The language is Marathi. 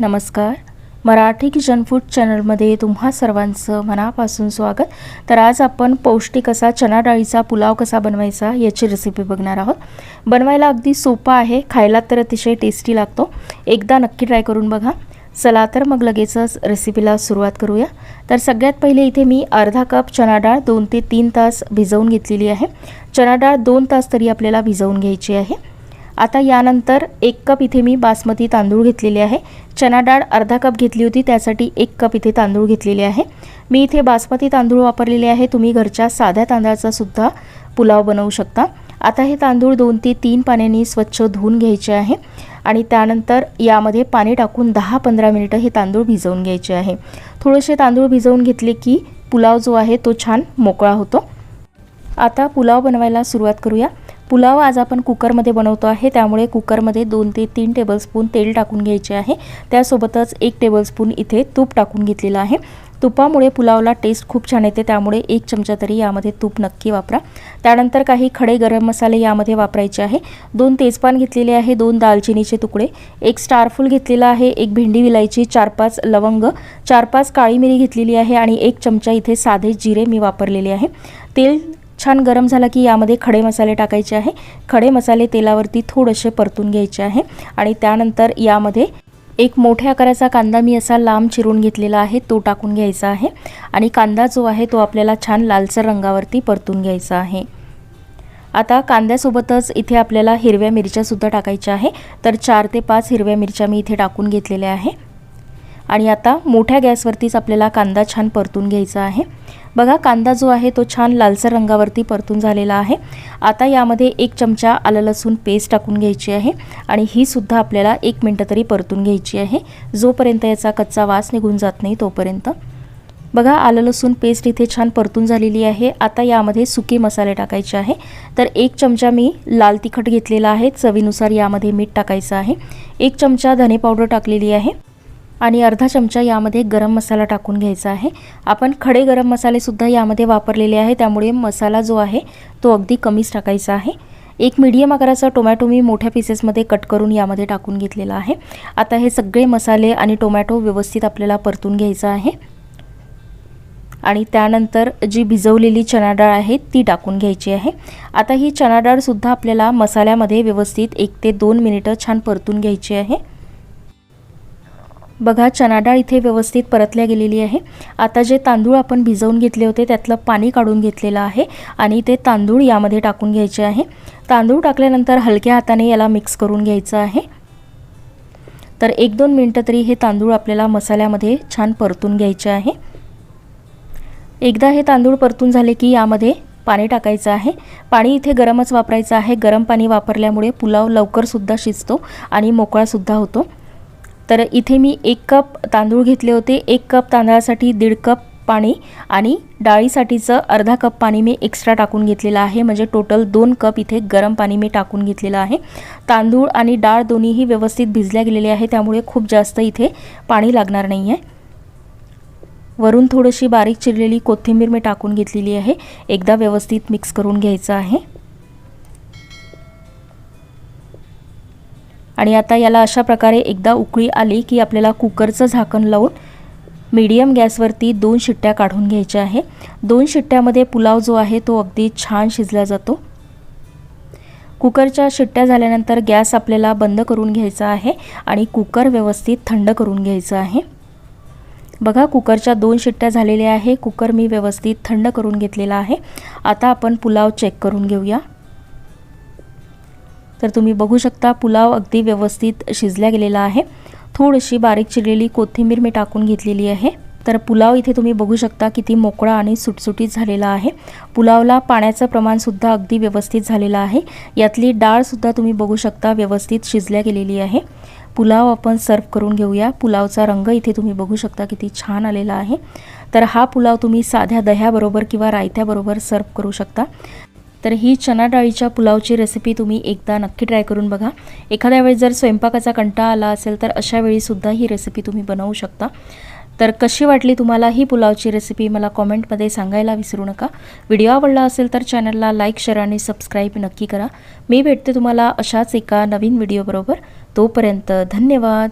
नमस्कार. मराठी किचन फूड चॅनलमध्ये तुम्हा सर्वांचं मनापासून स्वागत. तर आज आपण पौष्टिक असा चना डाळीचा पुलाव कसा बनवायचा याची रेसिपी बघणार आहोत. बनवायला अगदी सोपा आहे खायला तर अतिशय टेस्टी लागतो. एकदा नक्की ट्राय करून बघा. चला तर मग लगेचच रेसिपीला सुरुवात करूया. तर सगळ्यात पहिले इथे मी अर्धा कप चना डाळ दोन ते तीन तास भिजवून घेतलेली आहे. चना डाळ दोन तास तरी आपल्याला भिजवून घ्यायची आहे. आता यानंतर एक कप इथे मी बासमती तांदूळ घेतलेले आहे. चना डाळ अर्धा कप घेतली होती त्यासाठी एक कप इथे तांदूळ घेतलेले आहे. मी इथे बासमती तांदूळ वापरलेले आहे. तुम्ही घरच्या साध्या तांदळाचा सुद्धा पुलाव बनवू शकता. आता हे तांदूळ दोन ते तीन पाण्याने स्वच्छ धुवून घ्यायचे आहे आणि त्यानंतर यामध्ये पाणी टाकून दहा पंधरा मिनिटं हे तांदूळ भिजवून घ्यायचे आहे. थोडेसे तांदूळ भिजवून घेतले की पुलाव जो आहे तो छान मोकळा होतो. आता पुलाव बनवायला सुरुवात करूया. पुलाव आज आपण कुकरमध्ये बनवतो आहे. त्यामुळे कुकरमध्ये दोन ते तीन टेबलस्पून तेल टाकून घ्यायचे आहे. त्यासोबतच एक टेबलस्पून इथे तूप टाकून घेतलेलं आहे. तुपामुळे पुलावला टेस्ट खूप छान येते. त्यामुळे एक चमचा तरी यामध्ये तूप नक्की वापरा. त्यानंतर काही खडे गरम मसाले यामध्ये वापरायचे आहे. दोन तेजपान घेतलेले आहे. दोन दालचिनीचे तुकडे. एक स्टारफूल घेतलेला आहे. एक भेंडी विलायची. चार पाच लवंग. चार पाच काळी मिरी घेतलेली आहे. आणि एक चमचा इथे साधे जिरे मी वापरलेले आहे. तेल छान गरम झाला की यामध्ये खडे मसाले टाकायचे आहे. खडे मसाले तेलावरती थोडेसे परतून घ्यायचे आहे. आणि त्यानंतर यामध्ये एक मोठ्या आकाराचा कांदा मी असा लांब चिरून घेतलेला आहे तो टाकून घ्यायचा आहे. आणि कांदा जो आहे तो आपल्याला छान लालसर रंगावरती परतून घ्यायचा आहे. आता कांद्यासोबतच इथे आपल्याला हिरव्या मिरच्यासुद्धा टाकायच्या आहे. तर चार ते पाच हिरव्या मिरच्या मी इथे टाकून घेतलेल्या आहे. आणि आता मोठ्या गॅसवरतीच आपल्याला कांदा छान परतून घ्यायचा आहे. बघा कांदा जो आहे तो छान लालसर रंगावरती परतून झालेला आहे. आता यामध्ये एक चमचा आलं लसूण पेस्ट टाकून घ्यायची आहे आणि ही सुद्धा आपल्याला एक मिनटं तरी परतून घ्यायची आहे. जोपर्यंत याचा कच्चा वास निघून जात नाही तोपर्यंत. बघा आलं लसूण पेस्ट इथे छान परतून झालेली आहे. आता यामध्ये सुके मसाले टाकायचे आहे. तर एक चमचा मी लाल तिखट घेतलेला आहे. चवीनुसार यामध्ये मीठ टाकायचं आहे. एक चमचा धने पावडर टाकलेली आहे. आणि अर्धा चमचा यामध्ये गरम मसाला टाकून घ्यायचा आहे. आपण खडे गरम मसालेसुद्धा यामध्ये वापरलेले आहे. त्यामुळे मसाला जो आहे तो अगदी कमीच टाकायचा आहे. एक मीडियम आकाराचा टोमॅटो मी मोठ्या पीसेसमध्ये कट करून यामध्ये टाकून घेतलेला आहे. आता हे सगळे मसाले आणि टोमॅटो व्यवस्थित आपल्याला परतून घ्यायचा आहे. आणि त्यानंतर जी भिजवलेली चणा डाळ आहे ती टाकून घ्यायची आहे. आता ही चणा डाळसुद्धा आपल्याला मसाल्यामध्ये व्यवस्थित एक ते दोन मिनिटं छान परतून घ्यायची आहे. बघा चना डाळ इथे व्यवस्थित परतल्या गेलेली आहे. आता जे तांदूळ आपण भिजवून घेतले होते त्यातलं पाणी काढून घेतलेलं आहे आणि ते तांदूळ यामध्ये टाकून घ्यायचे आहे. तांदूळ टाकल्यानंतर हलक्या हाताने याला मिक्स करून घ्यायचं आहे. तर एक दोन मिनटं तरी हे तांदूळ आपल्याला मसाल्यामध्ये छान परतून घ्यायचे आहे. एकदा हे तांदूळ परतून झाले की यामध्ये पाणी टाकायचं आहे. पाणी इथे गरमच वापरायचं आहे. गरम पाणी वापरल्यामुळे पुलाव लवकरसुद्धा शिजतो आणि मोकळासुद्धा होतो. तर इथे मी एक कप तांदूळ घेतले होते. एक कप तांदळासाठी दीड कप पाणी आणि डाळीसाठीचं अर्धा कप पाणी मी एक्स्ट्रा टाकून घेतलेलं आहे. म्हणजे टोटल दोन कप इथे गरम पाणी मी टाकून घेतलेलं आहे. तांदूळ आणि डाळ दोन्हीही व्यवस्थित भिजल्या गेलेले आहे. त्यामुळे खूप जास्त इथे पाणी लागणार नाही आहे वरून थोडीशी बारीक चिरलेली कोथिंबीर मी टाकून घेतलेली आहे. एकदा व्यवस्थित मिक्स करून घ्यायचं आहे. आणि आता याला अशा प्रकारे एकदा उकळी आली की आपल्याला कुकरचं झाकण लावून मीडियम गॅसवरती दोन शिट्ट्या काढून घ्यायच्या आहे. दोन शिट्ट्यामध्ये पुलाव जो आहे तो अगदी छान शिजला जातो. कुकरच्या शिट्ट्या झाल्यानंतर गॅस आपल्याला बंद करून घ्यायचा आहे आणि कुकर व्यवस्थित थंड करून घ्यायचं आहे. बघा कुकरच्या दोन शिट्ट्या झालेल्या आहे. कुकर मी व्यवस्थित थंड करून घेतलेला आहे. आता आपण पुलाव चेक करून घेऊया. तर तुम्ही बघू शकता पुलाव अगदी व्यवस्थित शिजल्या गेलेला आहे. थोडीशी बारीक चिरलेली कोथिंबीर मी टाकून घेतलेली आहे. तर पुलाव इथे तुम्ही बघू शकता किती मोकळा आणि सुटसुटीत झालेला आहे. पुलावला पाण्याचं प्रमाणसुद्धा अगदी व्यवस्थित झालेलं आहे. यातली डाळसुद्धा तुम्ही बघू शकता व्यवस्थित शिजल्या गेलेली आहे. पुलाव आपण सर्व करून घेऊया. पुलावचा रंग इथे तुम्ही बघू शकता किती छान आलेला आहे. तर हा पुलाव तुम्ही साध्या दह्याबरोबर किंवा रायत्याबरोबर सर्व करू शकता. तर ही चना डाळीच्या पुलावची रेसिपी तुम्ही एकदा नक्की ट्राय करून बघा. एखाद्या वेळेस जर स्वयंपाकाचा कंटाळा आला असेल तर अशा वेळीसुद्धा ही रेसिपी तुम्ही बनवू शकता. तर कशी वाटली तुम्हाला ही पुलावची रेसिपी मला कॉमेंटमध्ये सांगायला विसरू नका. व्हिडिओ आवडला असेल तर चॅनलला लाईक शेअर आणि सबस्क्राईब नक्की करा. मी भेटते तुम्हाला अशाच एका नवीन व्हिडिओबरोबर तोपर्यंत धन्यवाद.